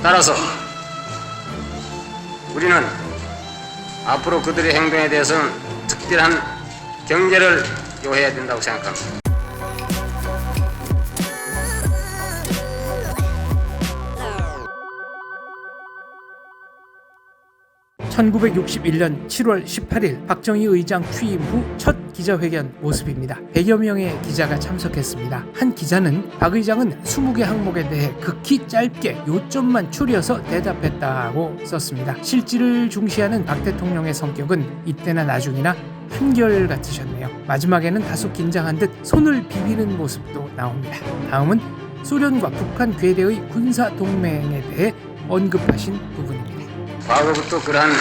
따라서 우리는 앞으로 그들의 행동에 대해서는 특별한 경계를 요해야 된다고 생각합니다. 1961년 7월 18일 박정희 의장 취임 후 첫 기자회견 모습입니다. 100여 명의 기자가 참석했습니다. 한 기자는 박 의장은 20개 항목에 대해 극히 짧게 요점만 추려서 대답했다고 썼습니다. 실질을 중시하는 박 대통령의 성격은 이때나 나중이나 한결 같으셨네요. 마지막에는 다소 긴장한 듯 손을 비비는 모습도 나옵니다. 다음은 소련과 북한 괴뢰의 군사 동맹에 대해 언급하신 부분입니다. 과거부터 그러한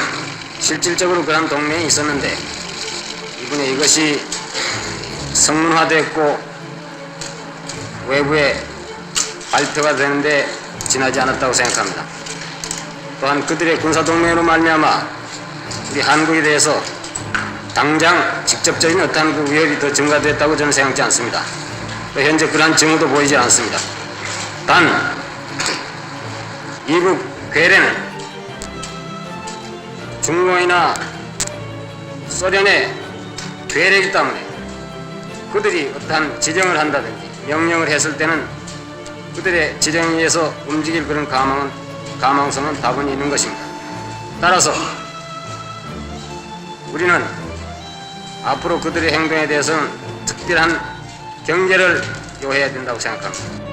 실질적으로 그러한 동맹이 있었는데 이번에 이것이 성문화됐고 외부에 발표가 되는데 지나지 않았다고 생각합니다. 또한 그들의 군사 동맹으로 말미암아 우리 한국에 대해서 당장 직접적인 어떠한 그 위협이 더 증가됐다고 저는 생각지 않습니다. 또 현재 그러한 징후도 보이지 않습니다. 단 이북 괴뢰는 중공이나 소련의 괴뢰이기 때문에 그들이 어떠한 지령을 한다든지 명령을 했을 때는 그들의 지령에 의해서 움직일 그런 가망은, 가망성은 다분히 있는 것입니다. 따라서 우리는 앞으로 그들의 행동에 대해서는 특별한 경계를 요해야 된다고 생각합니다.